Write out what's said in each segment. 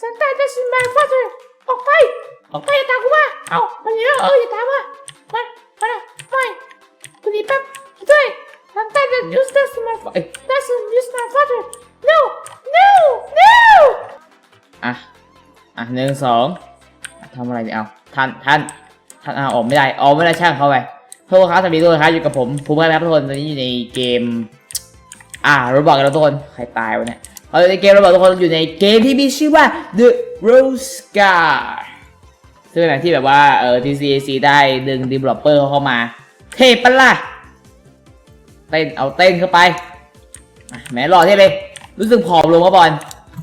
Santa doesn't my father ออกไป ออกไปอย่าตามกูมาเอาไปเยอะเอออย่าตามมามามาเลยไม่กูหนีแป๊บด้วย Santa doesn't use this my father doesn't use my father no no no อะ อะหนึ่งสองอะทำอะไรเนี่ยเอาท่านท่านท่านอะออกไม่ได้ออกไม่ได้ช่างเขาไปโทษครับสวัสดีทุกคนครับอยู่กับผมภูมิครับทุกคนตอนนี้อยู่ในเกม อ่าเราบอกกันแล้วทุกคนใครตายวะเนี่ย เอาในเกมเราบอกทุกคนอยู่ในเกมที่มีชื่อว่า The Rose Scar ซึ่งเป็นแบบที่แบบว่าเออ TCAC ได้ดึง developer เข้ามา เทปะล่ะ เต้นเอาเต้นเข้าไป แหมหล่อเท่เลย รู้สึกผอมลงมาบอล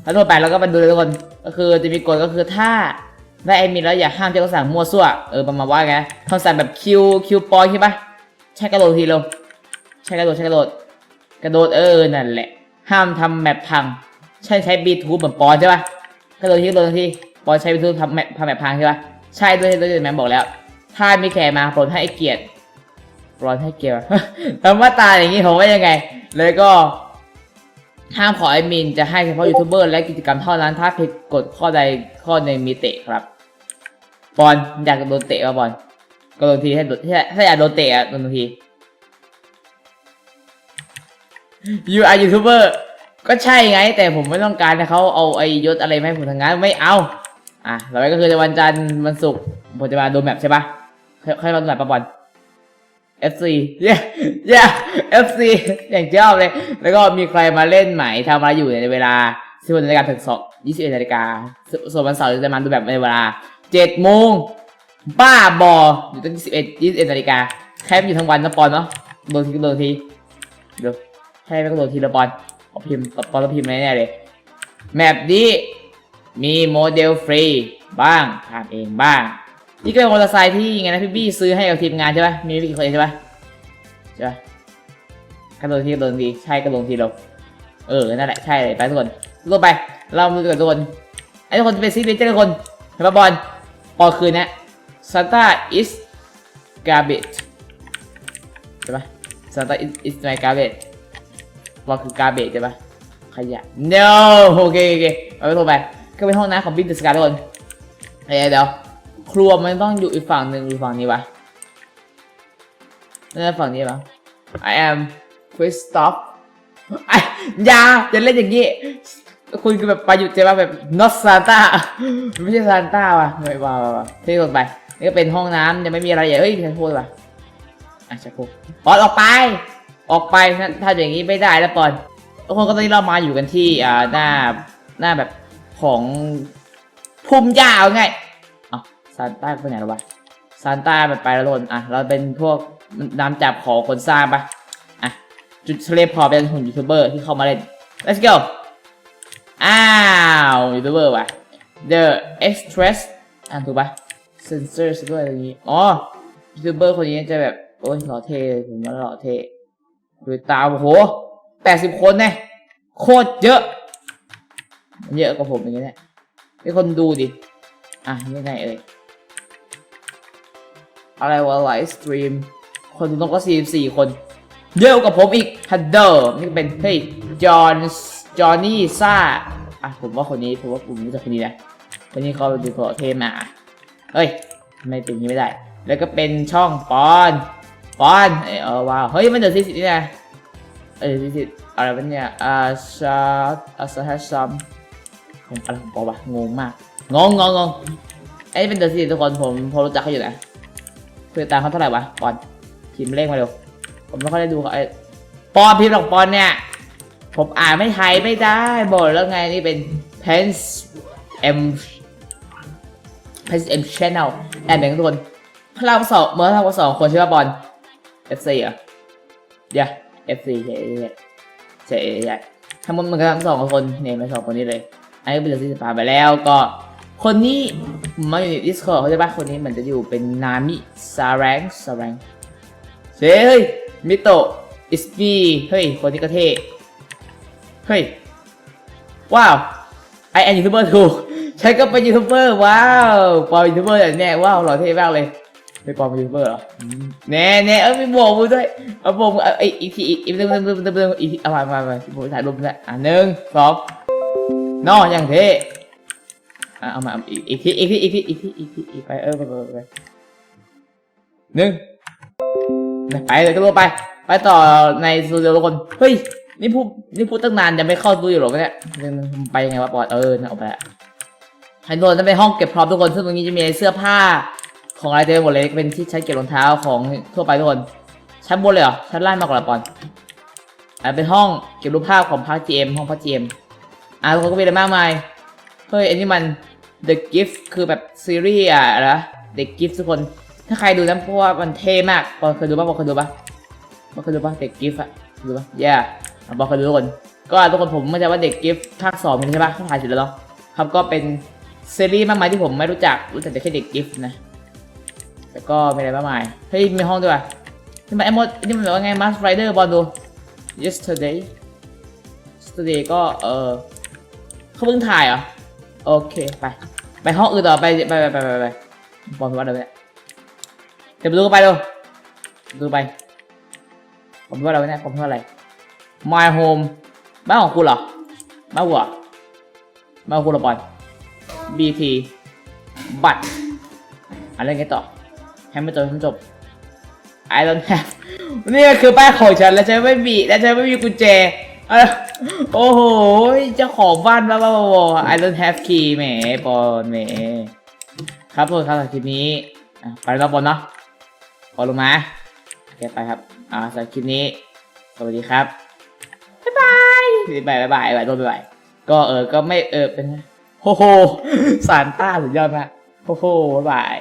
แล้วทั่วไปเราก็มาดูเลยทุกคน ก็คือจะมีกฎก็คือถ้าได้แอดมินแล้วอย่าห้ามเจ้าสั่งมั่วซั่ว เออประมาณว่าไงคำสั่งแบบคิวคิวปอยใช่ปะใช่กระโดดทีเร็วใช่กระโดดใช่กระโดด กระโดดเออนั่นแหละ ห้ามทำแมปพังใช่ใช้บีทูเหมือนปอนใช่ปะกระโดดทีกระโดดทีปอนใช้บีทูทำแมปทำแมปพังใช่ปะใช่ด้วยด้วยแมปบอกแล้ว ถ้ามีแขกมาโปรดให้เกียรติโปรดให้เกียรติทำว่าตายอย่างนี้ผมว่ายังไง เลยก็ห้ามขอแอมินจะให้เฉพาะยูทูบเบอร์และกิจกรรมเท่านั้นถ้าผิดกฎข้อใดข้อหนึ่งมีเตะครับบอลอยากโดนเตะป่ะบอลก็โดนทีให้โดนถ้าถ้าอยากโดนเตะอะโดนที you are YouTuber ก็ใช่ไง แต่ผมไม่ต้องการให้เขาเอาไอยศอะไรมาให้ผมทางนั้นไม่เอา อะต่อไปก็คือวันจันทร์วันศุกร์ผมจะมาดูแมปใช่ปะค่อยค่อยมาดูแมปปะบอล FC เย้เย้ FC อย่างชอบเลย แล้วก็มีใครมาเล่นไหมทำอะไรอยู่ในเวลา11นาฬิกาถึง2 21นาฬิกาส่วนวันเสาร์จะมาดูแบบในเวลา7โมงบ้าบออยู่ตั้ง21 21นาฬิกาแคมอยู่ทั้งวันนะปอนเนาะโดนทีโดนทีเดี๋ยว ใช่ไหมก็โดนทีละปอนเอพิมพ์ปอนต้องพิมพ์แน่เลย แมปนี้ มีโมเดลฟรีบ้างทำเองบ้าง นี่ก็เป็นมอเตอร์ไซค์ที่ไงนะพี่บี้ซื้อให้กับทีมงานใช่ปะมีไม่กี่คนเองใช่ปะใช่ปะกระโดดทีกระโดดทีใช่กระโดดทีเราเออ นั่นแหละใช่เลยไปทุกคนลงไป เรามาดูกันทุกคนไอ้ทุกคนจะเป็นซีเรียสทุกคนเห็นปะบอลปอคืนนี้ย Santa is garbage ใช่ปะ Santa is is my garbage ปอคือ garbage ใช่ปะขยะ no โอเคโอเคเอาไปลงไปก็เป็นห้องน้ำของบิ๊กเดอะสกาทุกคนเดี๋ยวเดี๋ยวครัวมันต้องอยู่อีกฝั่งหนึ่งอยู่ฝั่งนี้ปะน่าจะฝั่งนี้ปะ I am Christoph ไอ้อยาจะเล่นอย่างนี้ คุณคือแบบไปหยุดใช่ปะแบบ not Santa ไม่ใช่ Santa ว่ะไม่ว่าว่าว่าที่ลงไปนี่ก็เป็นห้องน้ำยังไม่มีอะไรใหญ่เฮ้ยฉันพูดว่ะอะชักโครกปอนออกไป ออกไปถ้าอย่างนี้ไม่ได้แล้วปอนทุกคนก็ตอนนี้เรามาอยู่กันที่อ่าหน้าหน้าแบบของภูมิยาเอาไงซานต้าไปไหนแล้ววะซานต้าไปไปแล้วโดนอะเราเป็นพวกนำจับของคนสร้างปะอะจุดเฉลพอเป็นหุ่นยูทูบเบอร์ที่เข้ามาเล่น let's go อ้าวยูทูบเบอร์ว่ะ the express อ่านถูกปะ censor ด้วยอะไรอย่างงี้อ๋อยูทูบเบอร์คนนี้จะแบบ โอ้ยหล่อเท่ผมว่าหล่อเท่ ดูตาโอ้โหแปดสิบคนเนี่ยโคตรเยอะ เยอะกว่าผมอย่างเงี้ยเนี่ยให้คนดูดิ อะยังไงเอ่ยอะไรวะไลฟ์สตรีม คนดูต้องก็44คน เยอะกว่าผมอีกฮัดเดอร์นี่เป็น เฮ้ย จอห์น จอห์นนี่ซ่า อะ ผมว่าคนนี้ ผมว่าผมรู้จักคนนี้นะ คนนี้เขาดูโคเทมาเฮ้ย ไม่เป็นงนี้ไม่ได้ แล้วก็เป็นช่องปอน ปอนเอเอว้าว เฮ้ย มันเดือดสิสินี่นะเอ้ยสิสิอะไรวะเนี่ยอ่าชาร์อาซาฮัสซัมของอะไรของปอวะงงมาก งงงงงงไอ้เป็นเดอะซีทุกคน ผมพอรู้จักเขาอยู่นะคือตามเขาเท่าไหร่วะปอนพิมพ์เลขมาเร็ว ผมไม่ค่อยได้ดูเขาไอ้ปอนพิมพ์หรอกปอนเนี่ย ผมอ่านไม่ไทยไม่ได้บอกแล้วไงนี่เป็น Pence M Pence M Channel แอนหนึ่งทุกคนถ้าเราสองเมื่อเราสองคนใช่ป่ะบอล FC เหรอเดี๋ยว FC ใช่ใช่ใช่ใช่ทั้งหมดมันก็ทั้งสองคนเนี่ยมาสองคนนี้เลยไอันนี้เป็นเรื่องที่ผ่านไปแล้วก็คนนี้มาอยู่ใน Discord เขาใช่ปะคนนี้มือนจะอยู่เป็นนามิซารังซารังเฮ้ยมิโตะอิสปีเฮ้ยคนนี้ก็เท่เฮ้ยว้าวไอแอนยูทูบเบอร์ถูกฉันก็เป็นยูทูบเบอร์ว้าวปอยูทูบเบอร์แน่ว้าวหล่อเท่มากเลย ไม่ปอเป็นยูทูบเบอร์เหรออืมแน่แน่เออมีโบกมือด้วยเอาโบกมือเอาไออีกทีอีกอีกเดิมเดิมเดิมเดิมเดิมอีกทีเอามามามาผมถ่ายรูปด้วยอะหนึ่งสองนออย่างเท่อะเอามาเอาอีกอีกทีอีกทีอีกทีอีกทีอีกทีอีกไปเออไปไปไปไปหนึ่งไปเลยก็รู้ไป ไปต่อในสตูดิโอทุกคนเฮ้ยนี่พูดนี่พูดตั้งนานยังไม่เข้าสตูดิโอหรอกเนี่ยไปยังไงวะปอดเออนะเอาไปละให้ทุกคนนั่นเป็นห้องเก็บพร็อพทุกคนซึ่งตรงนี้จะมีเสื้อผ้า ของอะไรเต็มไปหมดเลยเป็นที่ใช้เก็บรองเท้าของทั่วไปทุกคนชั้นบนเลยเหรอชั้นล่างมากกว่าปอนอ่าเป็นห้องเก็บรูปภาพของพาร์ท GM ห้องพาร์ท GM อ่าทุกคนก็มีอะไรมากมายเฮ้ยอันนี้มัน The Gift คือแบบซีรีส์อะนะ The Gift ทุกคน ถ้าใครดูนะเพราะว่ามันเท่มากบอลเคยดูป่ะบอลเคยดูป่ะบอลเคยดูป่ะ The Gift อะดูป่ะ yeah อะบอลเคยดูทุกคน ก็ทุกคนผมไม่ใช่ว่า The Gift ภาคสองใช่ป่ะเขาถ่ายเสร็จแล้วเนาะครับก็เป็นซีรีส์มากมายที่ผมไม่รู้จักรู้จักแต่แค่ The Gift นะ แต่ก็ไม่ได้มากมาย เฮ้ย มีห้องด้วยว่ะนี่มันไอ้มดนี่มันแบบว่าไง Mask Rider บอลดู yesterday yesterday ก็ เออเขาเพิ่งถ่ายเหรอ โอเค ไป ไปห้องอื่นต่อไป ไปไปไปไปบอลว่าเดี๋ยวเนี่ยเดี๋ยวไปดูกันไปดูดูไป ผมว่าอะไรวะเนี่ยผมว่าอะไร my home บ้านของคุณเหรอบ้านหัวบ้านของคุณเหรอบอล bt บัตรอะไรไงต่อ ให้ไม่จบให้ไม่จบ I don't have นี่คือป้ายของฉันแล้วฉันไม่มีและฉันไม่มีกุญแจโอ้โหเจ้าของบ้านบ้าบ้าบอ I don't have key แหมบอลแหมครับทุกครับสำหรับคลิปนี้ไปแล้วบอลเนาะบอลลงมาโอเคไปครับอ่าสำหรับคลิปนี้ สวัสดีครับบ๊ายบายบ๊ายบายบ๊ายบายบ๊ายบายโดนบ๊ายบายก็เออก็ไม่เออเป็นไงโอ้โหสารต้าสุดยอดมากโอ้โหบ๊ายบาย